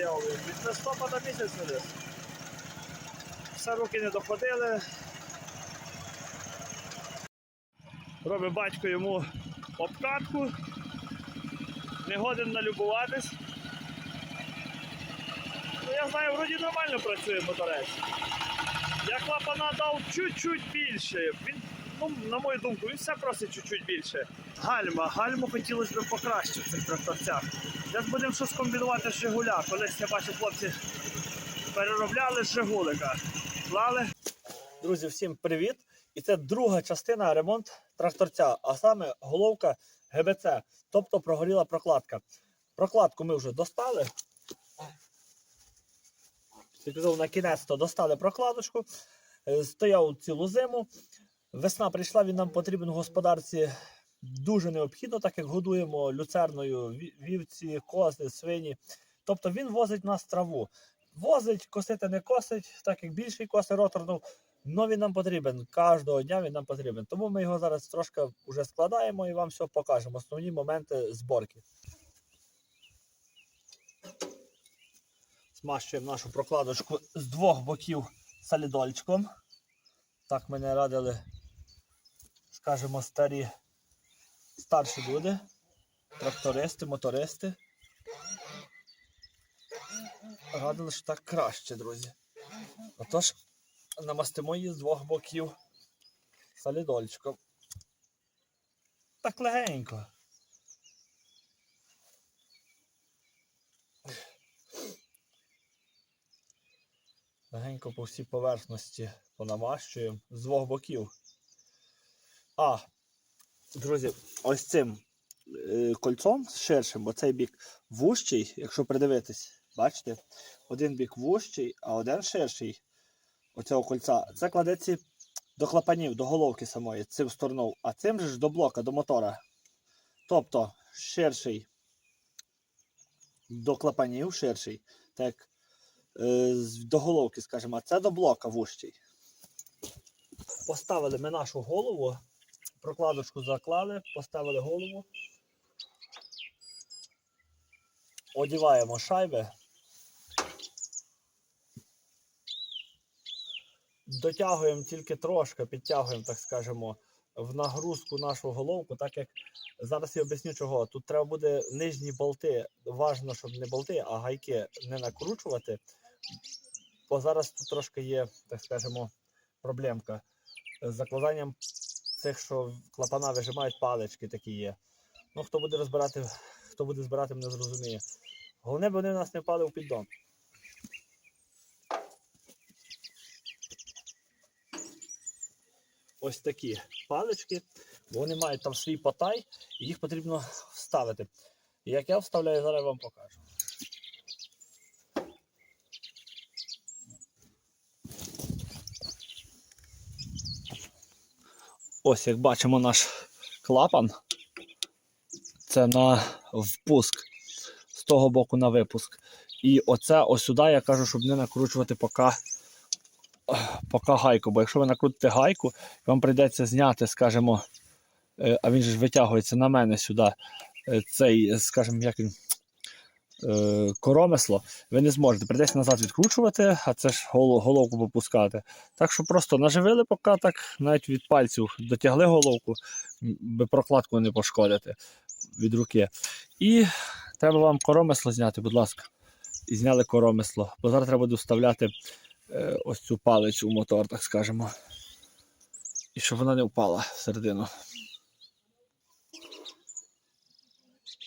стояв. Від листопада місяця десь. Все руки не доходили. Робить батько йому обкатку. Не годен налюбуватись. Ну, я знаю, вроді нормально працює моторець. Я клапана дав чуть-чуть більше. Він, ну, на мою думку, він все просить чуть-чуть більше. Гальма, гальму хотілося б покраще в цих тракторцях. Зараз будемо щось комбінувати з Жигуля. Колись я бачу, хлопці переробляли Жигулика. Клали. Друзі, всім привіт! І це друга частина ремонт тракторця, а саме головка ГБЦ, тобто прогоріла прокладка. Прокладку ми вже достали. На кінець то достали прокладочку. Е, Стояв цілу зиму. Весна прийшла, він нам потрібен в господарці дуже необхідно, так як годуємо люцерною вівці, кози, свині. Тобто він возить нас траву. Возить, косити не косить, так як більший коси роторнув. але він нам потрібен. Кожного дня він нам потрібен. Тому ми його зараз трошки вже складаємо і вам все покажемо. Основні моменти зборки. Змащуємо нашу прокладочку з двох боків солідольчиком. Так мене радили, скажімо, старі старші люди, трактористи, мотористи. Радили, що так краще, друзі. Отож, намастимо її з двох боків солідольчиком. Так легенько. Легенько по всій поверхності понамащуємо з двох боків. А, друзі, ось цим е, кольцом ширшим, бо цей бік вужчий, якщо придивитись, бачите, один бік вужчий, а один ширший оцього кольця. Це кладеться до клапанів, до головки самої, цим стороною, а цим же ж до блока, до мотора. Тобто ширший до клапанів, ширший, так е, до головки, скажімо, а це до блока вужчий. Поставили ми нашу голову, прокладочку заклали, поставили голову. Одіваємо шайби. Дотягуємо тільки трошки, підтягуємо, так скажемо, в нагрузку нашу головку, так як зараз я об'ясню чого. Тут треба буде нижні болти. Важно, щоб не болти, а гайки не накручувати. Бо зараз тут трошки є, так скажемо, проблемка. З закладанням цих, що клапана вижимають палички такі є. Ну, хто буде розбирати, хто буде збирати, мене зрозуміє. Головне, б вони в нас не впали у піддон. Ось такі палички. Вони мають там свій потай, і їх потрібно вставити. Як я вставляю, зараз я вам покажу. Ось як бачимо наш клапан. Це на впуск, з того боку на випуск. І оце ось сюди я кажу, щоб не накручувати поки, поки гайку. Бо якщо ви накрутите гайку, вам прийдеться зняти, скажімо, е, а він же ж витягується на мене сюди, е, цей, скажімо, як він. Е, Коромисло, ви не зможете. Прийдеться назад відкручувати, а це ж гол- головку попускати. Так що просто наживили, поки так навіть від пальців дотягли головку, би прокладку не пошкодити від руки. І треба вам коромисло зняти, будь ласка. І зняли коромисло. Бо зараз треба буде вставляти е, ось цю палицю у мотор, так скажемо. І щоб вона не впала всередину.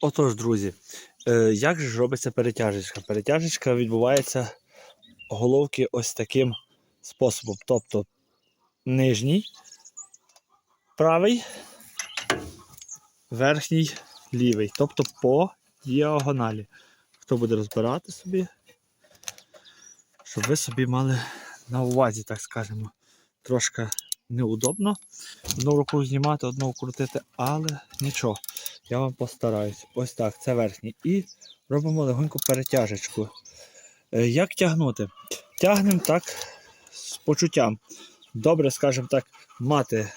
Отож, друзі, як же робиться перетяжечка? Перетяжечка відбувається головки ось таким способом. Тобто нижній, правий, верхній, лівий. Тобто по діагоналі. Хто буде розбирати собі, щоб ви собі мали на увазі, так скажемо. Трошки неудобно одну руку знімати, одну крутити, але нічого. Я вам постараюсь. Ось так, це верхній. І робимо легоньку перетяжечку. Е, Як тягнути? Тягнемо так, з почуттям. Добре, скажімо так, мати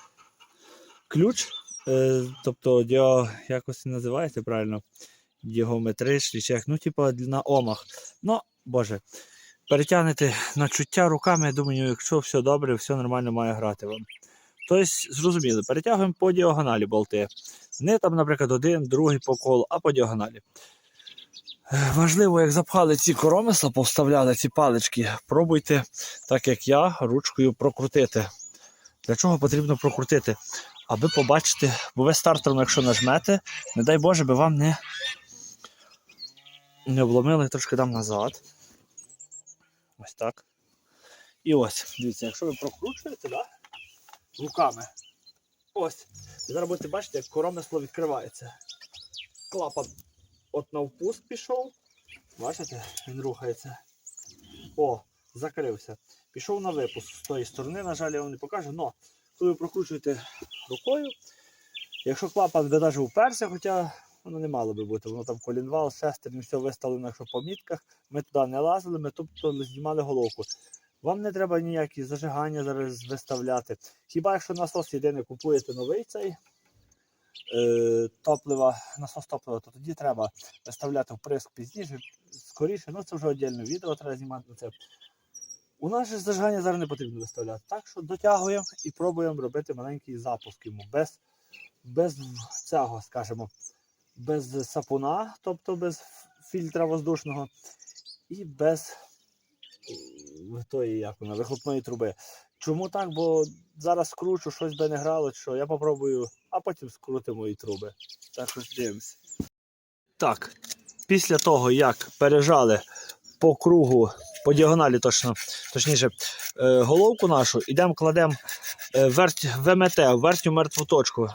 ключ, е, тобто якось називається правильно, діагометричний, чи як, ну, типу, на омах. Ну, Боже, перетягнете на чуття руками, я думаю, якщо все добре, все нормально має грати вам. Тобто, зрозуміли, перетягуємо по діагоналі болти. Не там, наприклад, один, другий по колу, а по діагоналі. Важливо, як запхали ці коромисла, повставляли ці палички, пробуйте, так як я, ручкою прокрутити. Для чого потрібно прокрутити? Аби побачити, бо ви стартером, якщо нажмете, не дай Боже, би вам не, не обломили, трошки дам назад. Ось так. І ось, дивіться, якщо ви прокручуєте, да? Руками. Ось. І зараз будете бачити, як коромисло відкривається. Клапан от на впуск пішов. Бачите, він рухається. О, закрився. Пішов на випуск з тої сторони, на жаль, я вам не покажу. Но коли ви прокручуєте рукою, якщо клапан би навіть уперся, хоча воно не мало би бути, воно там колінвал, шестерні, все виставлено, якщо по мітках, ми туди не лазили, ми тобто знімали головку. Вам не треба ніякі зажигання зараз виставляти. Хіба якщо насос єдине купуєте новий цей е, топлива, насос топлива, то тоді треба виставляти вприск пізніше, скоріше. Ну це вже віддільне відео треба знімати на це. У нас же зажигання зараз не потрібно виставляти. Так що дотягуємо і пробуємо робити маленький запуск йому без, без цього, скажімо, без сапуна, тобто без фільтра воздушного і без тої, як вона, вихлопної труби. Чому так? Бо зараз скручу, щось би не грало, що я попробую, а потім скрутимо і труби. Так ж дивимося. Так, після того, як пережали по кругу, по діагоналі точно, точніше, е, головку нашу, ідемо кладемо е, верть, ВМТ, верхню мертву точку.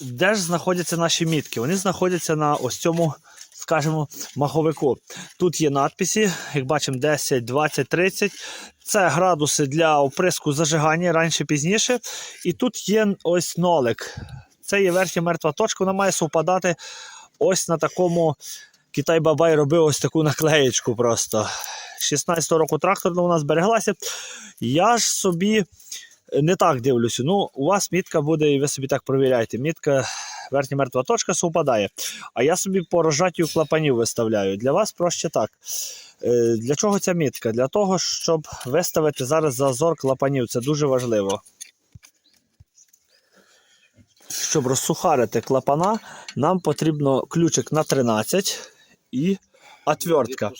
Де ж знаходяться наші мітки? Вони знаходяться на ось цьому, скажімо, маховику. Тут є надписи, як бачимо, 10, 20, 30. Це градуси для оприску зажигання раніше пізніше. І тут є ось нолик. Це є верхня мертва точка, вона має совпадати ось на такому. Китай Бабай робив ось таку наклеєчку просто. 16 року тракторна у нас збереглася. Я ж собі не так дивлюся. Ну, у вас мітка буде, і ви собі так провіряєте. Мітка, верхня мертва точка совпадає. А я собі по розжаттю клапанів виставляю. Для вас проще так. Е, Для чого ця мітка? Для того, щоб виставити зараз зазор клапанів. Це дуже важливо. Щоб розсухарити клапана, нам потрібно ключик на 13 і отвертка.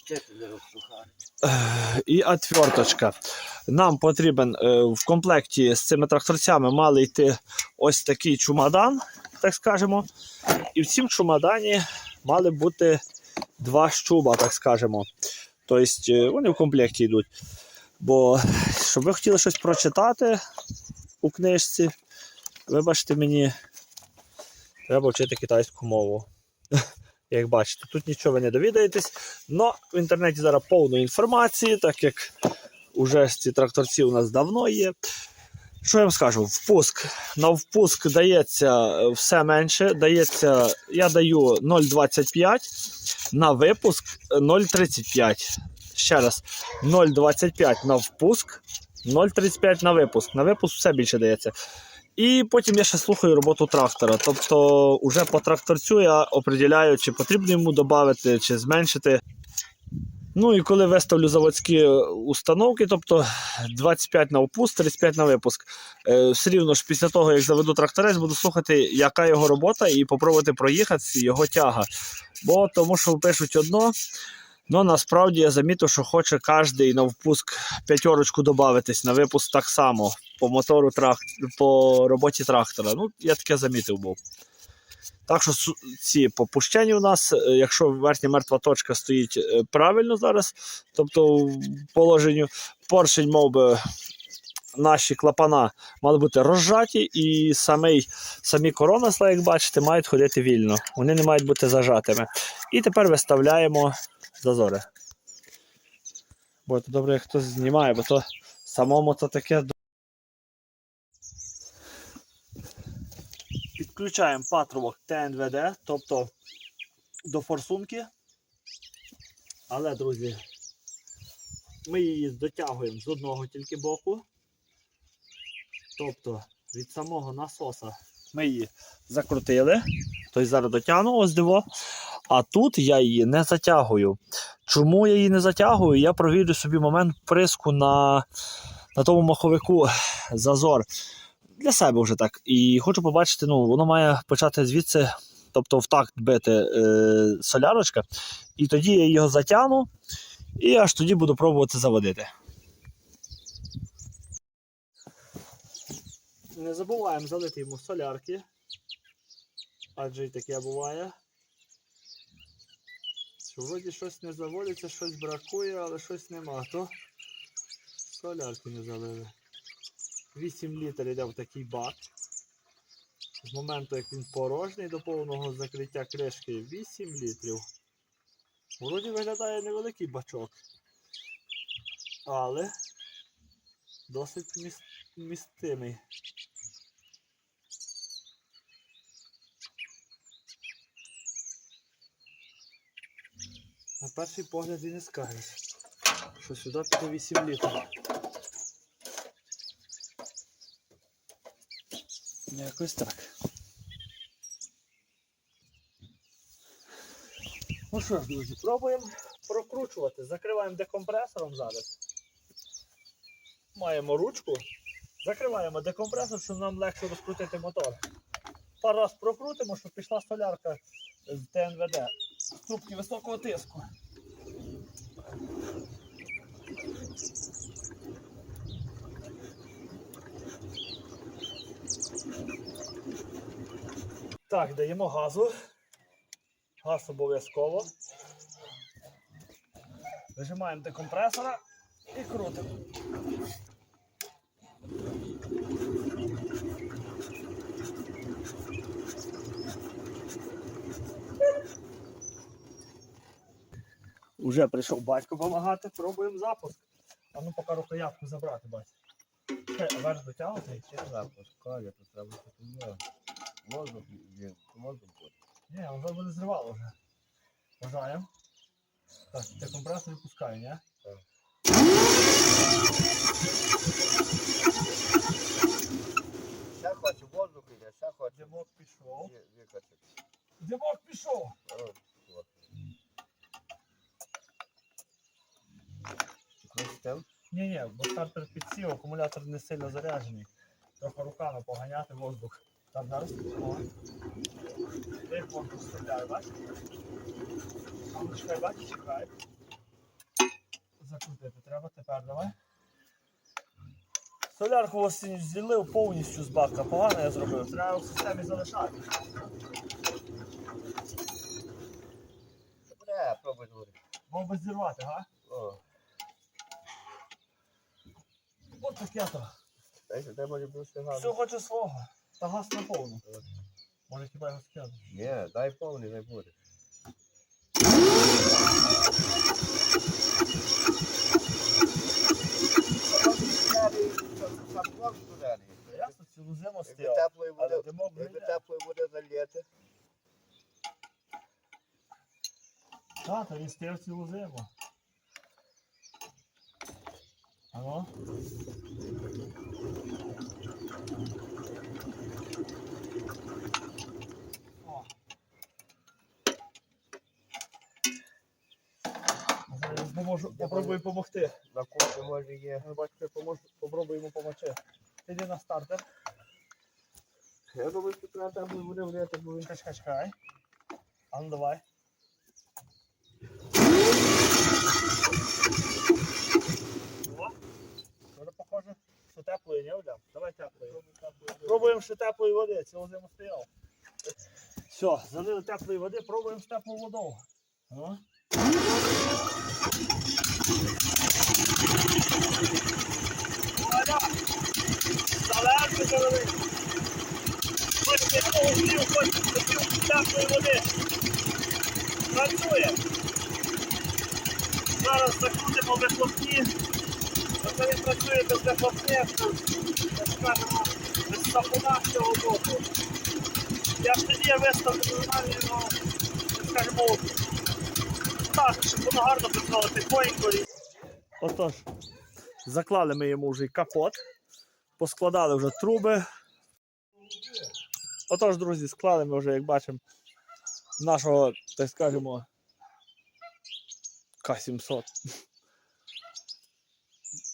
І отверточка. Нам потрібен е, в комплекті з цими тракторцями мали йти ось такий чумадан, так скажемо. І в цім чумадані мали бути два щуба, так скажемо. Тобто е, вони в комплекті йдуть. Бо щоб ви хотіли щось прочитати у книжці, вибачте мені, треба вчити китайську мову. Як бачите, тут нічого ви не довідаєтесь. Но в інтернеті зараз повно інформації, так як уже ці тракторці у нас давно є. Що я вам скажу? Впуск. На впуск дається е, все менше. Дається, я даю 0,25, на випуск е, 0,35. Ще раз, 0,25 на впуск, 0,35 на випуск. На випуск все більше дається. І потім я ще слухаю роботу трактора. Тобто, уже по тракторцю я определяю, чи потрібно йому додати, чи зменшити. Ну і коли виставлю заводські установки, тобто 25 на впуск, 35 на випуск. Е, все рівно ж після того, як заведу тракторець, буду слухати, яка його робота, і попробувати проїхати його тяга. Бо тому що пишуть одно. Ну насправді я замітив, що хоче кожен на впуск п'ятерочку додатись, на випуск так само по мотору трак... по роботі трактора. Ну, я таке замітив був. Так що ці попущення у нас, е, якщо верхня мертва точка стоїть е, правильно зараз, тобто в положенню поршень, мов би, наші клапана мали бути розжаті, і самий, самі коромисла, як бачите, мають ходити вільно. Вони не мають бути зажатими. І тепер виставляємо зазори. Бо це добре, як хтось знімає, бо то самому то таке. Підключаємо патрубок ТНВД, тобто до форсунки. Але, друзі, Ми її дотягуємо з одного тільки боку. Тобто від самого насоса ми її закрутили. Тобто зараз дотягну ось диво. А тут я її не затягую. Чому я її не затягую? Я провірю собі момент приску на, на тому маховику зазор. Для себе вже так. І хочу побачити, ну, воно має почати звідси, тобто в такт бити е, солярочка. І тоді я його затягну, і аж тоді буду пробувати заводити. Не забуваємо залити йому солярки. Адже і таке буває. Вроді щось не заводиться, щось бракує, але щось нема. То солярки не залили. 8 літрів йде в такий бак. З моменту, як він порожній до повного закриття кришки, 8 літрів. Вроді виглядає невеликий бачок. Але досить міс... містимий. На перший погляд і не скажеш, що сюди піде 8 літрів. Якось так. Ну що ж, друзі, пробуємо прокручувати. Закриваємо декомпресором зараз. Маємо ручку. Закриваємо декомпресор, щоб нам легше розкрутити мотор. Пару раз прокрутимо, щоб пішла солярка з ТНВД. з Трубки високого тиску. Так, даємо газу. Газ обов'язково. Вижимаємо декомпресора і крутимо. Уже прийшов батько допомагати, пробуємо запуск. А ну поки рукоятку забрати, батько. А верх дотягнути? Ще запускає, то треба тут воздух є, воздух буде. Ні, вже буде зривало вже. Бажаємо. Так, декомпресор відпускає, ні? Так. Ще хоче воздух іде, ще хоче Димок пішов. Димок пішов! Там? Ні, ні, бо стартер підсів, акумулятор не сильно заряджений. Трохи руками поганяти воздух. Так, зараз. О. Воздух стріляє, бачиш? А ну чекай, бачиш, чекай. Закрутити треба, тепер давай. Солярку ось злив повністю з бака. Погано я зробив. Треба в системі залишати. Бля, пробуй говорити. Мов би зірвати, га? О, От таке то. дай сюди може бути Все хочу свого. Та газ на повну. Може хіба його скинути? Ні, дай повний, не буде. Ясно, цілу зиму Якби стояв. теплої Але води, димок якби теплої води заліти. То він стояв цілу зиму. О. Зараз Поможу, попробую допомогти. На кухні може є. Бачите, поможу, попробую допомогти. Іди на стартер. Я думаю, що треба вліти, бо він Чекай, чекай, чекай. А ну давай. О, Вже похоже, що теплої не вдям. Давай теплої. Пробуємо ще теплої води, цілу зиму стояв. Все, залили теплої води, пробуємо з теплою водою. Залили. Хоч якого слів, хоч теплої води. Працює. Зараз закрутимо вихлопні. Оце він працює без вихлопних, так скажемо, без сапуна з цього боку. Я ж тоді виставив нормальний, ну, так так, щоб воно гарно працювало тихонько. Отож, заклали ми йому вже капот, поскладали вже труби. Отож, друзі, склали ми вже, як бачимо, нашого, так скажемо, К-700.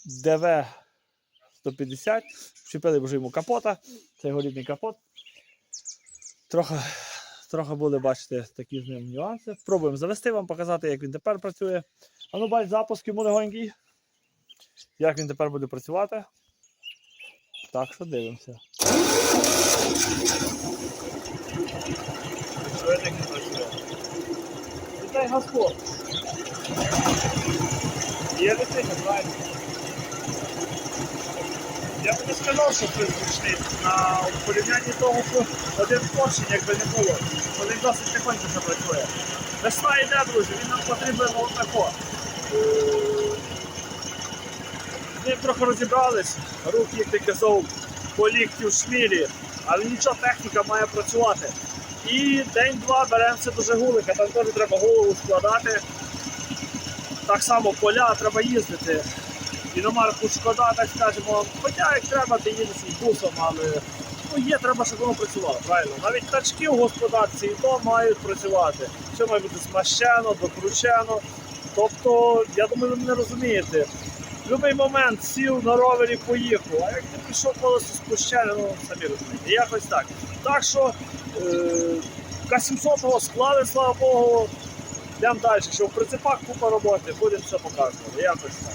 ДВ 150. Вчепили вже йому капота. Це його рідний капот. Трохи, трохи були, бачите, такі з ним нюанси. Пробуємо завести вам, показати, як він тепер працює. А ну, бач, запуск йому легонький. Як він тепер буде працювати. Так що дивимося. Вітай Господь. Є дитина, правильно? Я б не сказав, що це зручний на порівнянні того, що один поршень, якби не було, він досить тихонько запрацює. Весна йде, друзі, він нам потрібен отако. З ним трохи розібрались, руки, як ти казав, по лікті в шмілі, але нічого, техніка має працювати. І день-два беремося до Жигулика, там теж треба голову складати. Так само поля треба їздити. Іномарку шкода, так скажемо, хоча як треба, ти їдеш із бусом, але ну, є, треба, щоб воно працювало, правильно. Навіть тачки в господарці і то мають працювати. Все має бути змащено, докручено. Тобто, я думаю, ви мене розумієте. В будь-який момент сів на ровері, поїхав, а як не пішов колесо спущене, ну самі розумієте, якось так. Так що е, К-700 склали, слава Богу, йдемо далі. Що в прицепах купа роботи, будемо все показувати. Якось так.